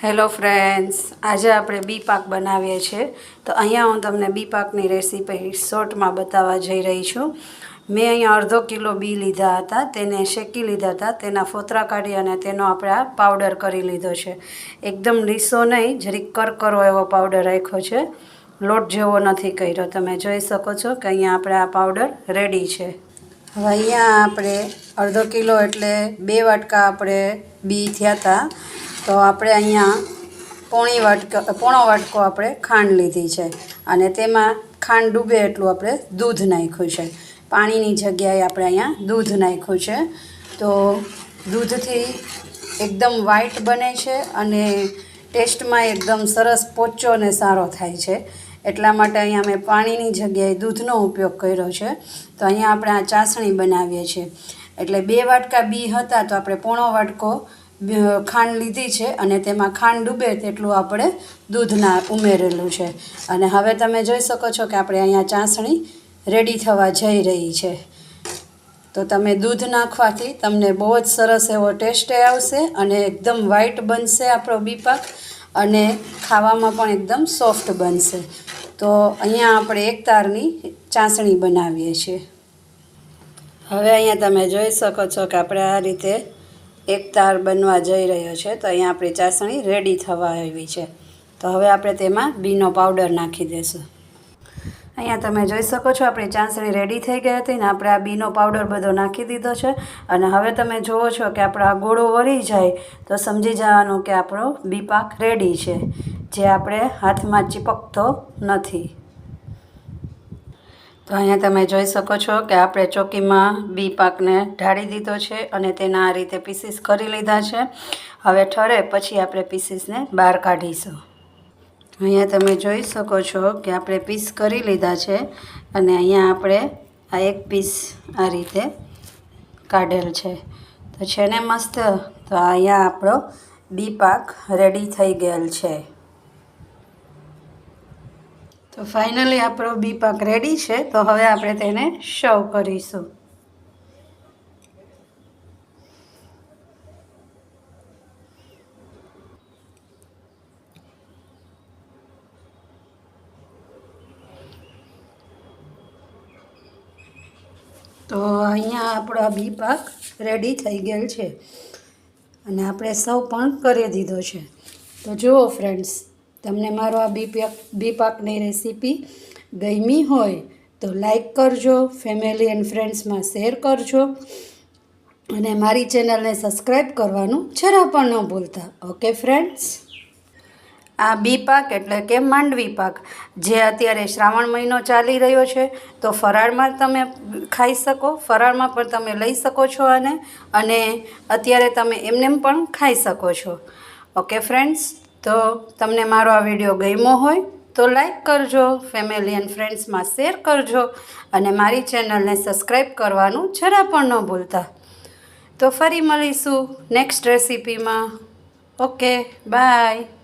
Hello friends, આજે આપણે બી પાક બનાવીએ છીએ. તો અહીંયા હું તમને બી પાકની રેસીપી શોર્ટમાં બતાવવા જઈ રહી છું. મેં અહીંયા અડધો કિલો બી લીધા હતા, તેને શેકી લીધા હતા, તેના ફોતરા કાઢી અને તેનો આપણે આ પાવડર કરી લીધો છે. એકદમ લીસો નહીં, જરીક કરકરો એવો પાવડર રાખ્યો છે. લોટ જેવો નથી કર્યો, તમે જોઈ શકો છો કે અહીંયા આપણે આ પાવડર રેડી છે. હવે અહીંયા આપણે અડધો કિલો એટલે બે વાટકા આપણે બી થયા હતા. તો આપણે અહીંયા પોણી વાટકો, પોણો વાટકો આપણે ખાંડ લીધી છે અને તેમાં ખાંડ ડૂબે એટલું આપણે દૂધ નાખ્યું છે. પાણીની જગ્યાએ આપણે અહીંયા દૂધ નાખ્યું છે. તો દૂધથી એકદમ વ્હાઈટ બને છે અને ટેસ્ટમાં એકદમ સરસ પોચો અને સારો થાય છે. એટલા માટે અહીંયા મેં પાણીની જગ્યાએ દૂધનો ઉપયોગ કર્યો છે. તો અહીંયા આપણે આ ચાસણી બનાવીએ છીએ. એટલે બે વાટકા બી હતા તો આપણે પોણો વાટકો ખાંડ લીધી છે અને તેમાં ખાંડ ડૂબે તેટલું આપણે દૂધના ઉમેરેલું છે. અને હવે તમે જોઈ શકો છો કે આપણે અહીંયા ચાસણી રેડી થવા જઈ રહી છે. તો તમે દૂધ નાખવાથી તમને બહુ જ સરસ એવો ટેસ્ટ આવશે અને એકદમ વ્હાઈટ બનશે આપણો બીપાક અને ખાવામાં પણ એકદમ સોફ્ટ બનશે. તો અહીંયા આપણે એક તારની ચાસણી બનાવીએ છીએ. હવે અહીંયા તમે જોઈ શકો છો કે આપણે આ રીતે એક તાર બનવા જઈ રહ્યો છે, તો અહીંયા આપણી ચાસણી રેડી થવા આવી છે. તો હવે આપણે તેમાં બીનો પાવડર નાખી દઈશું અહીંયા તમે જોઈ શકો છો, આપણી ચાસણી રેડી થઈ ગઈ હતી ને આપણે આ બીનો પાવડર બધો નાખી દીધો છે. અને હવે તમે જુઓ છો કે આપણો આ ગોળો વળી જાય તો સમજી જવાનું કે આપણો બી પાક રેડી છે, જે આપણે હાથમાં ચીપકતો નથી. તો અહીંયા તમે જોઈ શકો છો કે આપણે ચોકીમાં બી પાકને ઢાળી દીધો છે અને તેના આ રીતે પીસીસ કરી લીધા છે. હવે ઠરે પછી આપણે પીસીસને બહાર કાઢીશું. અહીંયા તમે જોઈ શકો છો કે આપણે પીસ કરી લીધા છે અને અહીંયા આપણે આ એક પીસ આ રીતે કાઢેલ છે. તો છે ને મસ્ત? તો અહીંયા આપણો બી પાક રેડી થઈ ગયેલ છે. તો ફાઇનલી આપણો બી પાક રેડી છે, તો હવે આપણે તેને સર્વ કરીશું. તો અહીંયા આપણો આ બી પાક રેડી થઈ ગયેલ છે. અને આપણે સૌ પણ કરી દીધો છે. તો જુઓ ફ્રેન્ડ્સ તમને મારો આ બી પાક બી પાકની રેસીપી ગમી હોય તો લાઈક કરજો, ફેમિલી એન્ડ ફ્રેન્ડ્સમાં શેર કરજો અને મારી ચેનલને સબસ્ક્રાઈબ કરવાનું જરા પણ ન ભૂલતા. Okay, friends? આ બી પાક એટલે કે માંડવી પાક, જે અત્યારે શ્રાવણ મહિનો ચાલી રહ્યો છે, તો ફરાળમાં તમે ખાઈ શકો, ફરાળમાં પણ તમે લઈ શકો છો આને, અને અત્યારે તમે એમને પણ ખાઈ શકો છો. Okay, friends? તો તમને મારો આ વીડિયો ગમ્યો હોય તો લાઈક કરજો, ફેમિલી એન્ડ ફ્રેન્ડ્સમાં શેર કરજો અને મારી ચેનલને સબસ્ક્રાઈબ કરવાનું જરા પણ ન ભૂલતા. તો ફરી મળીશું નેક્સ્ટ રેસીપીમાં. Okay, by.